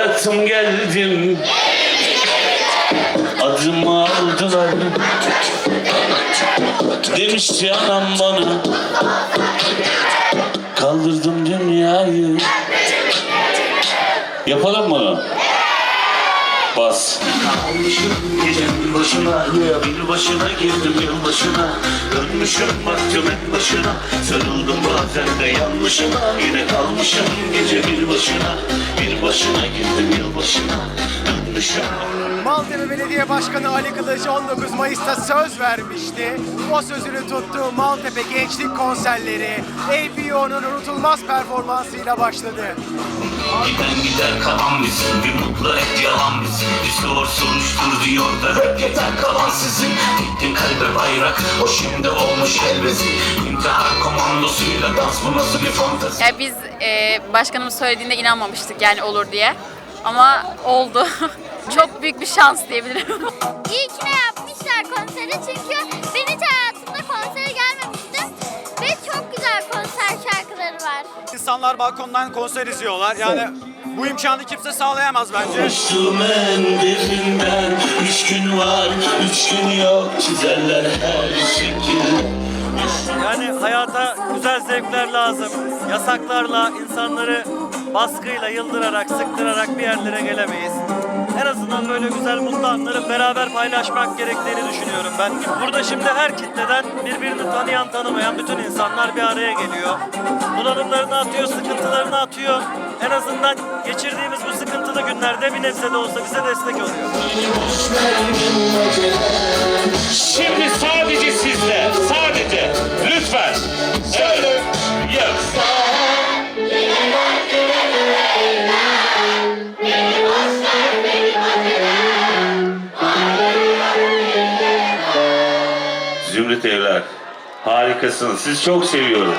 bıraktım geldim. Adımı aldılar. Demişti anam bana Kaldırdım dünyayı. Yapalım mı? Bas. Kalmışım gecenin başına, bir başına girdim yıl başına. Dönmüşüm baktım en başına, sarıldım bazen de yanlışına. Yine kalmışım gece bir başına, bir başına girdim yıl başına. Dönmüşüm Maltepe Belediye Başkanı Ali Kılıç 19 Mayıs'ta söz vermişti. O sözünü tuttu. Maltepe Gençlik Konserleri APO'nun unutulmaz performansıyla başladı. Giden gider kalan bizim Bir mutlu et yalan bizim Discover soruştur diyor da rap yeter kalan sizin Diktin kalbe bayrak O şimdi olmuş elbezi İntihar komandosuyla dans bu nasıl bir fantezi Yani biz e, başkanımız söylediğinde inanmamıştık yani olur diye. Ama oldu. Çok büyük bir şans diyebilirim. İyi ki ne yapmışlar konseri çünkü ben hiç hayatımda konsere gelmemiştim ve çok güzel konser şarkıları var. İnsanlar balkondan konser izliyorlar. Yani bu imkanı kimse sağlayamaz bence. Düştüm en derinden Üç gün var, üç gün yok Çizerler her şekil Yani hayata güzel zevkler lazım. Yasaklarla insanları baskıyla, yıldırarak, sıktırarak bir yerlere gelemeyiz. En azından böyle güzel mutlu anları beraber paylaşmak gerektiğini düşünüyorum ben. Burada şimdi her kitleden birbirini tanıyan tanımayan bütün insanlar bir araya geliyor. Bunalımlarını atıyor, sıkıntılarını atıyor. En azından geçirdiğimiz bu sıkıntılı günlerde bir nebze de olsa bize destek oluyor. Zümrüt evler, harikasınız. Sizi çok seviyorum.